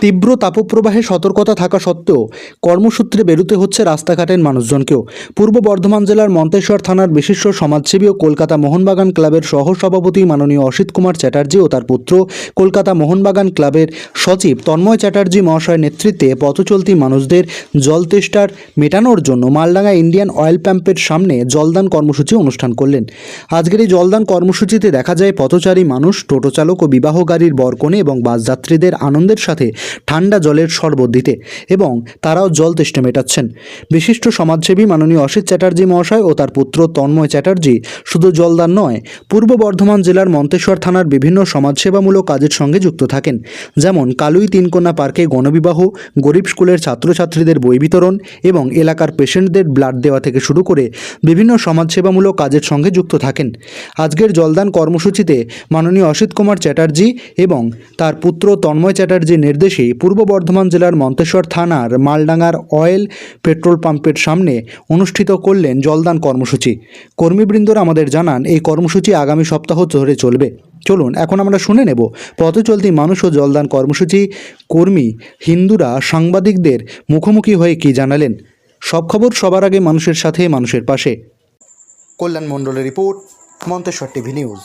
তীব্র তাপপ্রবাহে সতর্কতা থাকা সত্ত্বেও কর্মসূত্রে বেরোতে হচ্ছে রাস্তাঘাটের মানুষজনকেও। পূর্ব বর্ধমান জেলার মন্তেশ্বর থানার বিশিষ্ট সমাজসেবী ও কলকাতা মোহনবাগান ক্লাবের সহসভাপতি মাননীয় অসিত কুমার চ্যাটার্জি ও তার পুত্র কলকাতা মোহনবাগান ক্লাবের সচিব তন্ময় চ্যাটার্জি মহাশয়ের নেতৃত্বে পথচলতি মানুষদের জল তেষ্টার মেটানোর জন্য মালডাঙ্গা ইন্ডিয়ান অয়েল পাম্পের সামনে জলদান কর্মসূচি অনুষ্ঠান করলেন। আজকের এই জলদান কর্মসূচিতে দেখা যায় পথচারী মানুষ, টোটো চালক ও বিবাহ গাড়ির বরকনে এবং বাস যাত্রীদের আনন্দের সাথে ঠান্ডা জলের শরবত দিতে এবং তারাও জল তেষ্টা মেটাচ্ছেন। বিশিষ্ট সমাজসেবী মাননীয় অসিত চ্যাটার্জি মহাশয় ও তার পুত্র তন্ময় চ্যাটার্জি শুধু জলদান নয়, পূর্ব বর্ধমান জেলার মন্তেশ্বর থানার বিভিন্ন সমাজসেবামূলক কাজের সঙ্গে যুক্ত থাকেন। যেমন কালুই তিনকন্যা পার্কে গণবিবাহ, গরিব স্কুলের ছাত্রছাত্রীদের বই বিতরণ এবং এলাকার পেশেন্টদের ব্লাড দেওয়া থেকে শুরু করে বিভিন্ন সমাজসেবামূলক কাজের সঙ্গে যুক্ত থাকেন। আজকের জলদান কর্মসূচিতে মাননীয় অসিত কুমার চ্যাটার্জি এবং তার পুত্র তন্ময় চ্যাটার্জির নির্দেশে পূর্ব বর্ধমান জেলার মন্তেশ্বর থানার মালডাঙ্গার অয়েল পেট্রোল পাম্পের সামনে অনুষ্ঠিত করলেন জলদান কর্মসূচি। কর্মীবৃন্দরা আমাদের জানান, এই কর্মসূচি আগামী সপ্তাহ ধরে চলবে। চলুন, এখন আমরা শুনে নেব পথে চলতি মানুষ ও জলদান কর্মসূচি কর্মী হিন্দুরা সাংবাদিকদের মুখোমুখি হয়ে কী জানালেন? সব খবর সবার আগে মানুষের সাথে, মানুষের পাশে। কল্যাণ মণ্ডলের রিপোর্ট, মন্তেশ্বর টিভি নিউজ।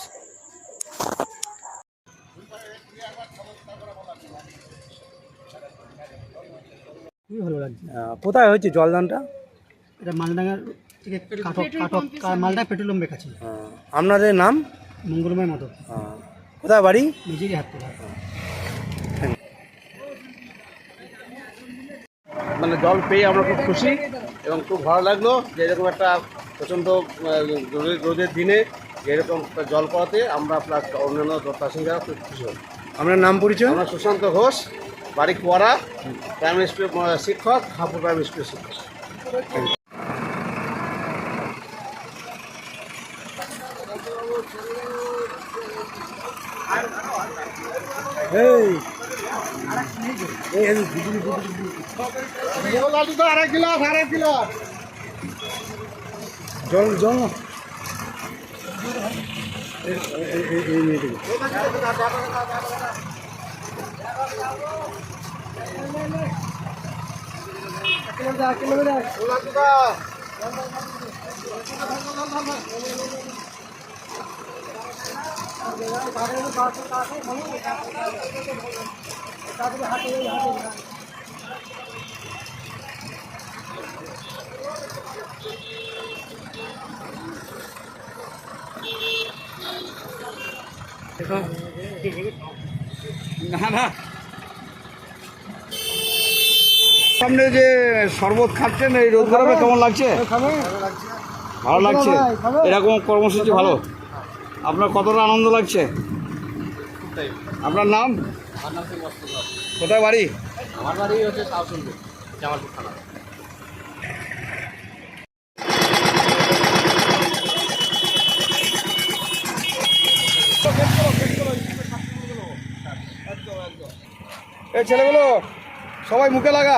খুবই ভালো লাগছে। কোথায় হয়েছে জলদানটা? এটা মালডাঙ্গার থেকে কাটক কাটক কাছে। আপনাদের নাম? মঙ্গলময় মতো আহ, কোথায় বাড়ি? নিজেরই হাত তোলা। মানে জল পেয়ে আমরা খুব খুশি এবং খুব ভালো লাগল যে এরকম একটা প্রচণ্ড রোদের দিনে এরকম একটা জল পড়াতে আমরা প্লাস অন্যান্য প্যাসেঞ্জার খুব খুশি হই আপনার নাম পরিচয়? আমরা সুশান্ত ঘোষ। বাড়ি কুয়ারা প্রাইমারি স্কুল শিক্ষক হাপুর প্রাইমারি স্কুলের শিক্ষক। এই। জল জল। না। এই- এই- এই- এই নিয়ে দেখি। সামনে যে শরবত খাচ্ছেন এই রোদ গরমে কেমন লাগছে? ভালো লাগছে? এরকম কর্মসূচি ভালো? আপনার কতটা আনন্দ লাগছে? আপনার নাম? কোথায় বাড়ি? আমার বাড়ি হচ্ছে জামালপুর থানা। এই ছেলেগুলো সবাই মুখে লাগা।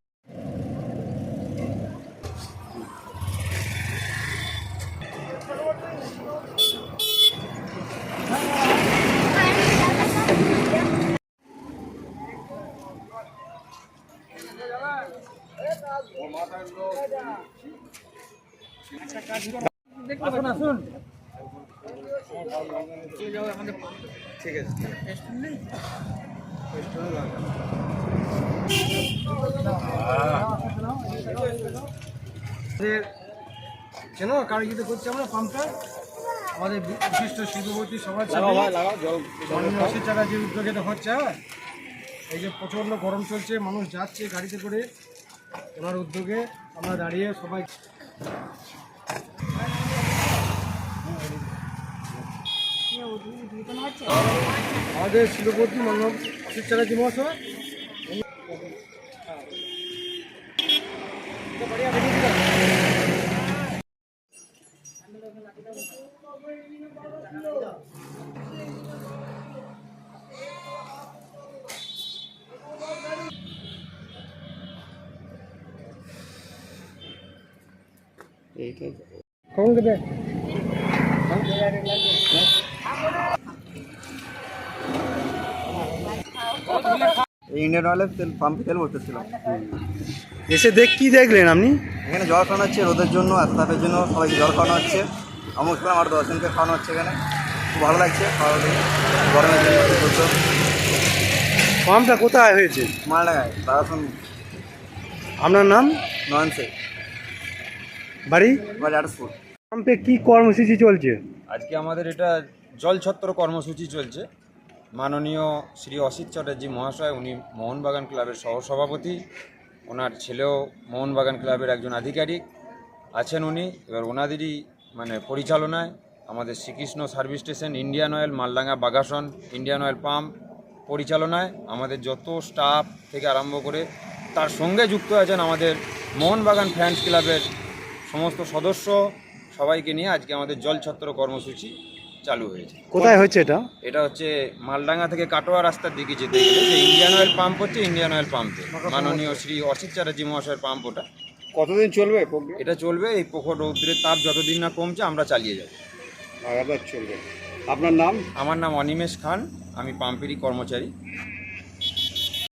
ঠিক আছে চেনো করছি আমরা পাম্পটা আমাদের বিশিষ্ট শিল্পপতি সমাজ অসিত চ্যাটার্জির উদ্যোগে হচ্ছে এই যে প্রচণ্ড গরম চলছে, মানুষ যাচ্ছে গাড়িতে করে। ওনার উদ্যোগে আমরা দাঁড়িয়ে সবাই আমাদের শিল্পপতি মানব অসিত চ্যাটার্জি মহাশয়। কখন এই ইন্ডিয়ান অয়েলের তেল পাম্পে তেল ভরতেছিলাম। এসে দেখ কি দেখলেন আপনি? এখানে জল খাওয়ানো হচ্ছে রোদের জন্য এত তাপের জন্য সবাইকে জল খাওয়ানো হচ্ছে। আমার খেলাম আরও দশজনকে খাওয়ানো হচ্ছে এখানে। খুব ভালো লাগছে খাওয়া গরমের জন্য পাম্পটা কোথায় হয়েছে? মাল লাগায় তারাসন আপনার নাম? নয়ন সে বাড়ি? পাম্পে কি কর্মসূচি চলছে? আজকে আমাদের এটা জল ছত্র কর্মসূচি চলছে। মাননীয় শ্রী অসিত চ্যাটার্জি মহাশয় উনি মোহনবাগান ক্লাবের সহসভাপতি। ওনার ছেলেও মোহনবাগান ক্লাবের একজন আধিকারিক আছেন উনি। এবার ওনাদেরই মানে পরিচালনায় আমাদের Shrikrishna service station Indian Oil Maldanga Bagasan Indian Oil pump পরিচালনায় আমাদের যত স্টাফ থেকে আরম্ভ করে তার সঙ্গে যুক্ত আছেন আমাদের মোহনবাগান ফ্যান্স ক্লাবের সমস্ত সদস্য সবাইকে নিয়ে আজকে আমাদের জল ছত্র কর্মসূচি চালু হয়েছে। কোথায় হচ্ছে এটা? এটা হচ্ছে মালডাঙ্গা থেকে কাটোয়া রাস্তার দিকে যেতে গেলে যে ইন্ডিয়ান অয়েল পাম্প হচ্ছে ইন্ডিয়ান অয়েল পাম্পে মাননীয় শ্রী অসিত চ্যাটার্জি মহাশয়ের পাম্প ওটা। কতদিন চলবে এটা চলবে এই প্রখর রৌদ্রের তাপ যতদিন না কমছে আমরা চালিয়ে যাব। লাগাতার চলবে। আপনার নাম? আমার নাম অনিমেষ খান আমি পাম্পেরই কর্মচারী।